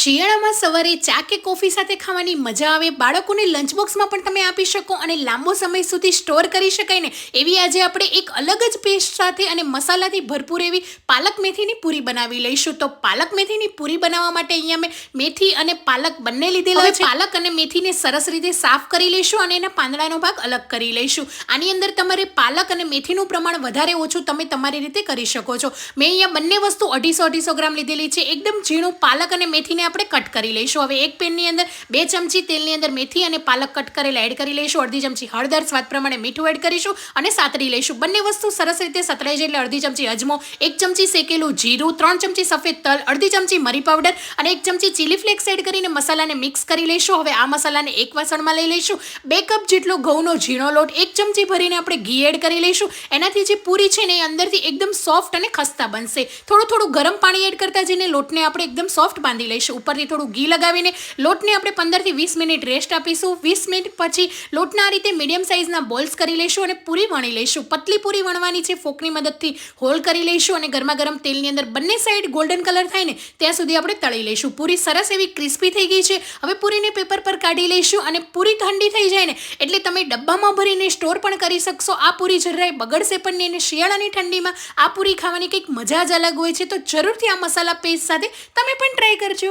શિયાળામાં સવારે ચા કે કોફી સાથે ખાવાની મજા આવે બાળકોને લંચ બોક્સમાં પણ તમે આપી શકો અને લાંબો સમય સુધી સ્ટોર કરી શકાય ને. એવી આજે આપણે એક અલગ જ પેસ્ટ સાથે અને મસાલાથી ભરપૂર એવી પાલક મેથીની પૂરી બનાવી લઈશું. તો પાલક મેથીની પૂરી બનાવવા માટે અહીંયા મેં મેથી અને પાલક બંને લીધેલા છે. પાલક અને મેથીને સરસ રીતે સાફ કરી લઈશું અને એના પાંદડાનો ભાગ અલગ કરી લઈશું. આની અંદર તમારે પાલક અને મેથીનું પ્રમાણ વધારે ઓછું તમે તમારી રીતે કરી શકો છો. મેં અહીંયા બંને વસ્તુ અઢીસો અઢીસો ગ્રામ લીધેલી છે. એકદમ ઝીણું પાલક અને મેથીને આપણે કટ કરી લઈશું. હવે એક પેનની અંદર બે ચમચી તેલની અંદર મેથી અને પાલક કટ કરેલા એડ કરી લઈશું. અડધી ચમચી હળદર, સ્વાદ પ્રમાણે મીઠું એડ કરીશું અને સાતરી લઈશું. બંને વસ્તુ સરસ રીતે સતરાઈ જાય એટલે અડધી ચમચી અજમો, એક ચમચી શેકેલું જીરું, ત્રણ ચમચી સફેદ તલ, અડધી ચમચી મરી પાવડર અને એક ચમચી ચીલી ફ્લેક્સ એડ કરીને મસાલાને મિક્સ કરી લઈશું. હવે આ મસાલાને એક વાસણમાં લઈ લઈશું. બે કપ જેટલો ઘઉંનો ઝીણો લોટ, એક ચમચી ભરીને આપણે ઘી એડ કરી લઈશું. એનાથી જે પૂરી છે ને એ અંદરથી એકદમ સોફ્ટ અને ખસ્તા બનશે. થોડું થોડું ગરમ પાણી એડ કરતા જઈને લોટને આપણે એકદમ સોફ્ટ બાંધી લઈશું. ઉપરથી થોડું ઘી લગાવીને લોટને આપણે પંદરથી વીસ મિનિટ રેસ્ટ આપીશું. વીસ મિનિટ પછી લોટના આ રીતે મીડિયમ સાઇઝના બોલ્સ કરી લઈશું અને પૂરી વણી લઈશું. પતલી પૂરી વણવાની છે. ફોકની મદદથી હોલ કરી લઈશું અને ગરમા ગરમ તેલની અંદર બંને સાઈડ ગોલ્ડન કલર થાય ને, ત્યાં સુધી આપણે તળી લઈશું. પૂરી સરસ એવી ક્રિસ્પી થઈ ગઈ છે. હવે પૂરીને પેપર પર કાઢી લઈશું અને પૂરી ઠંડી થઈ જાય ને, એટલે તમે ડબ્બામાં ભરીને સ્ટોર પણ કરી શકશો. આ પૂરી જરાય બગડશે પણ નહીં અને શિયાળાની ઠંડીમાં આ પૂરી ખાવાની કંઈક મજા જ અલગ હોય છે. તો જરૂરથી આ મસાલા પેસ્ટ સાથે તમે પણ ટ્રાય કરજો.